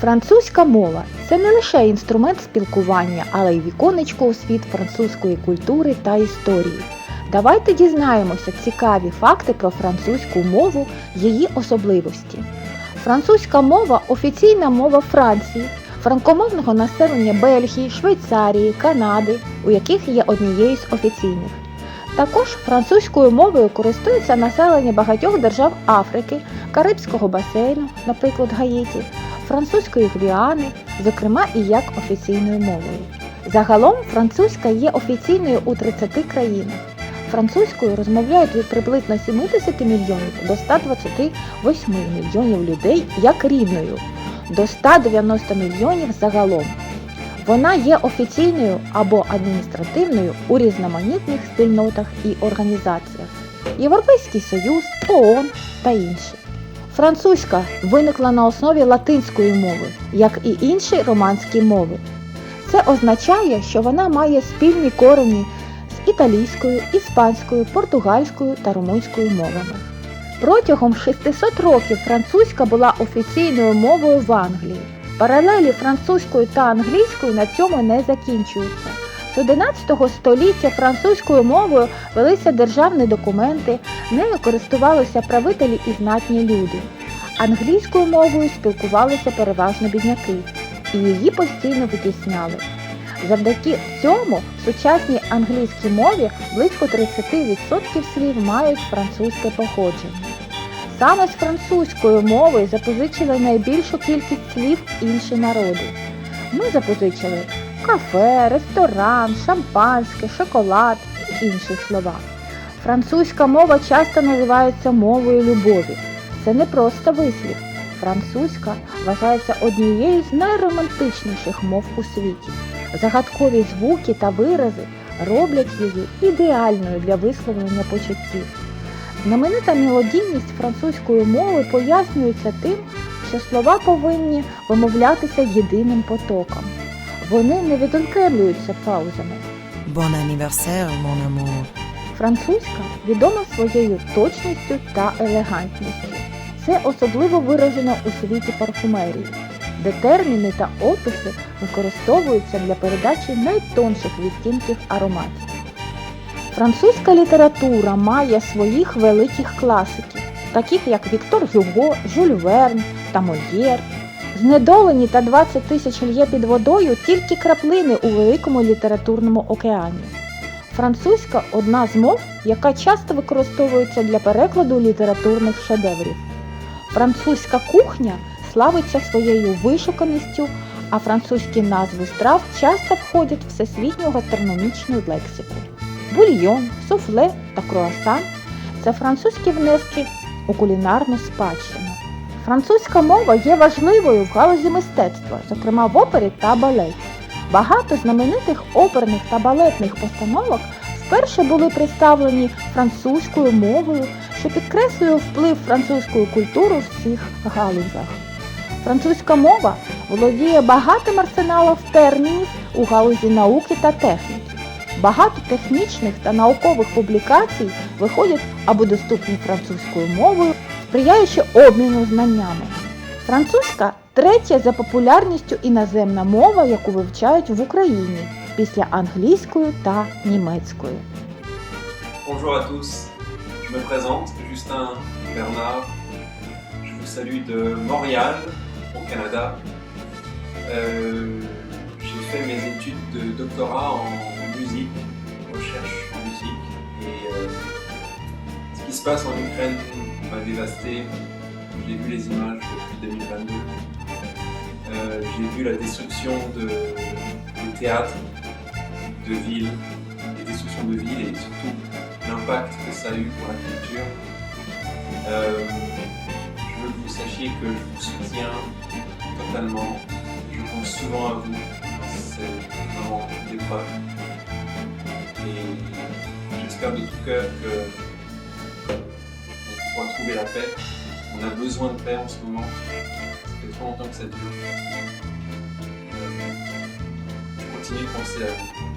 Французька мова це не лише інструмент спілкування, але й віконечко у світ французької культури та історії. Давайте дізнаємося цікаві факти про французьку мову, її особливості. Французька мова офіційна мова Франції, франкомовного населення Бельгії, Швейцарії, Канади, у яких є однією з офіційних. Також французькою мовою користується населення багатьох держав Африки, Карибського басейну, наприклад, Гаїті, французької Гвіани, зокрема і як офіційною мовою. Загалом французька є офіційною у 30 країнах. Французькою розмовляють від приблизно 70 мільйонів до 128 мільйонів людей як рідною, до 190 мільйонів загалом. Вона є офіційною або адміністративною у різноманітних спільнотах і організаціях Європейський Союз, ООН та інші. Французька виникла на основі латинської мови, як і інші романські мови. Це означає, що вона має спільні корені з італійською, іспанською, португальською та румунською мовами. Протягом 600 років французька була офіційною мовою в Англії. Паралелі французькою та англійською на цьому не закінчуються. З 11 століття французькою мовою велися державні документи, нею користувалися правителі і знатні люди. Англійською мовою спілкувалися переважно бідняки, і її постійно витісняли. Завдяки цьому в сучасній англійській мові близько 30% слів мають французьке походження. Саме з французької мови запозичили найбільшу кількість слів інші народи. Ми запозичили кафе, ресторан, шампанське, шоколад і інші слова. Французька мова часто називається мовою любові. Це не просто вислів. Французька вважається однією з найромантичніших мов у світі. Загадкові звуки та вирази роблять її ідеальною для висловлення почуттів. Знаменита мелодійність французької мови пояснюється тим, що слова повинні вимовлятися єдиним потоком. Вони не відокремлюються паузами. Bon anniversaire, mon amour. Французька відома своєю точністю та елегантністю. Це особливо виражено у світі парфумерії, де терміни та описи використовуються для передачі найтонших відтінків ароматів. Французька література має своїх великих класиків, таких як Віктор Гюго, Жюль Верн та Мольєр. Знедолені та 20 тисяч льє під водою тільки краплини у великому літературному океані. Французька одна з мов, яка часто використовується для перекладу літературних шедеврів. Французька кухня славиться своєю вишуканістю, а французькі назви страв часто входять в всесвітню гастрономічну лексику. Бульйон, суфле та круасан це французькі внески у кулінарну спадщину. Французька мова є важливою в галузі мистецтва, зокрема в опері та балеті. Багато знаменитих оперних та балетних постановок вперше були представлені французькою мовою, що підкреслює вплив французької культури в цих галузях. Французька мова володіє багатим арсеналом термінів у галузі науки та техніки. Багато технічних та наукових публікацій виходять або доступні французькою мовою, сприяючи обміну знаннями. Французька третя за популярністю іноземна мова, яку вивчають в Україні після англійської та німецької. Bonjour à tous, je me présente, Justin Bernard. Je vous salue de Montréal, au Canada. Euh, J'ai fait mes études de doctorat en musique, recherche en musique. Et euh, qui se passe en Ukraine m'a dévasté. J'ai vu les images depuis 2022. Euh, J'ai vu la destruction de, théâtres, de villes, des destructions de villes et surtout l'impact que ça a eu pour la culture. Euh, je veux que vous sachiez que je vous soutiens totalement. Je pense souvent à vous dans ces moments d'épreuve. Et j'espère de tout cœur que trouver la paix. On a besoin de paix en ce moment. Ça fait trop longtemps que ça dure. Euh, je continue de penser à vous.